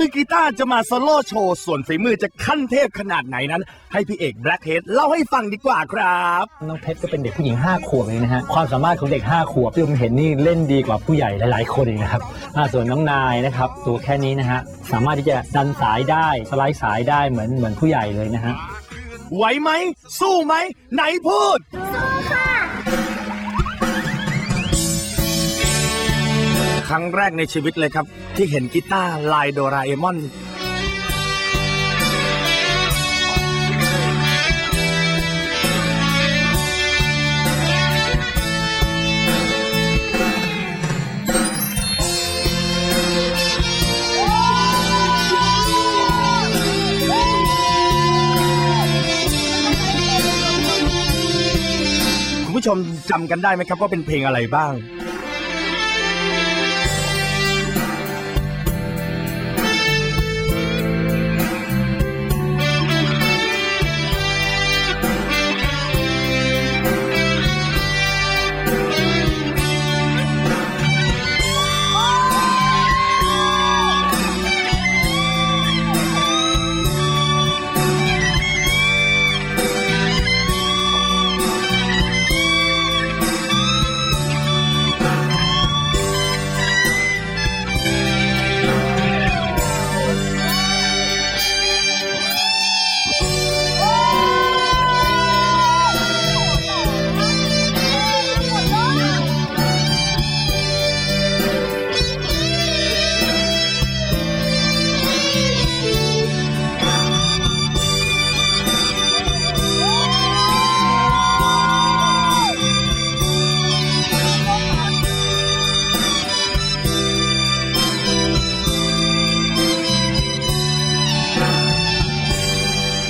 มือกีตาร์จะมาโซโล่โชว์ ส่วนฝีมือจะขั้นเทพขนาดไหนนั้น ให้พี่เอกแบล็คเฮดเล่าให้ฟังดีกว่าครับ น้องเพชรก็เป็นเด็กผู้หญิง 5 ขวบเองนะฮะ ความสามารถของเด็ก 5 ขวบที่ผมเห็นนี่เล่นดีกว่าผู้ใหญ่หลาย ๆ คนเองนะครับอ่าส่วนน้องนายนะครับ ตัวแค่นี้นะฮะ สามารถที่จะดันสายได้สไลด์สายได้เหมือนเหมือนผู้ใหญ่เลยนะฮะ ไหวไหม สู้ไหม ไหนพูด ครั้งแรกในชีวิตเลยครับ ที่เห็นกีตาร์ลายโดราเอมอนคุณผู้ชมจำกันได้ไหมครับว่าเป็นเพลงอะไรบ้าง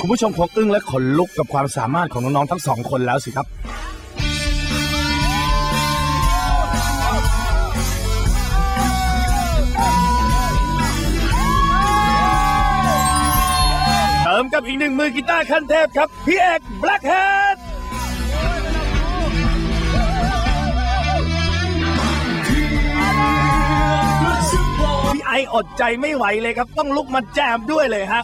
คุณผู้ชมคงอึ้งและขนลุกกับความสามารถของน้องๆทั้งสองคนแล้วสิครับ เติมกับอีกหนึ่งมือกีตาร์ขั้นเทพครับ พี่เอกแบล็คเฮดพี่ไออดใจไม่ไหวเลยครับ ต้องลุกมาแจมด้วยเลยฮะ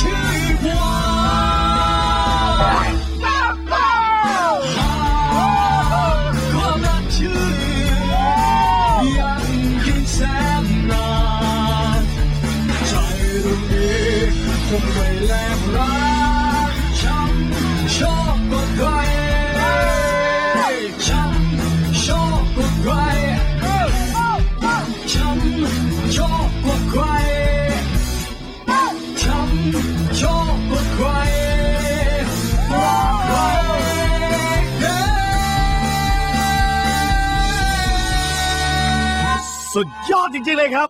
จนชีวาความรักชื่อยังยิ่งแสนนานใจตรงนี้คงไม่แลกรัก สุดยอดจริงๆเลยครับ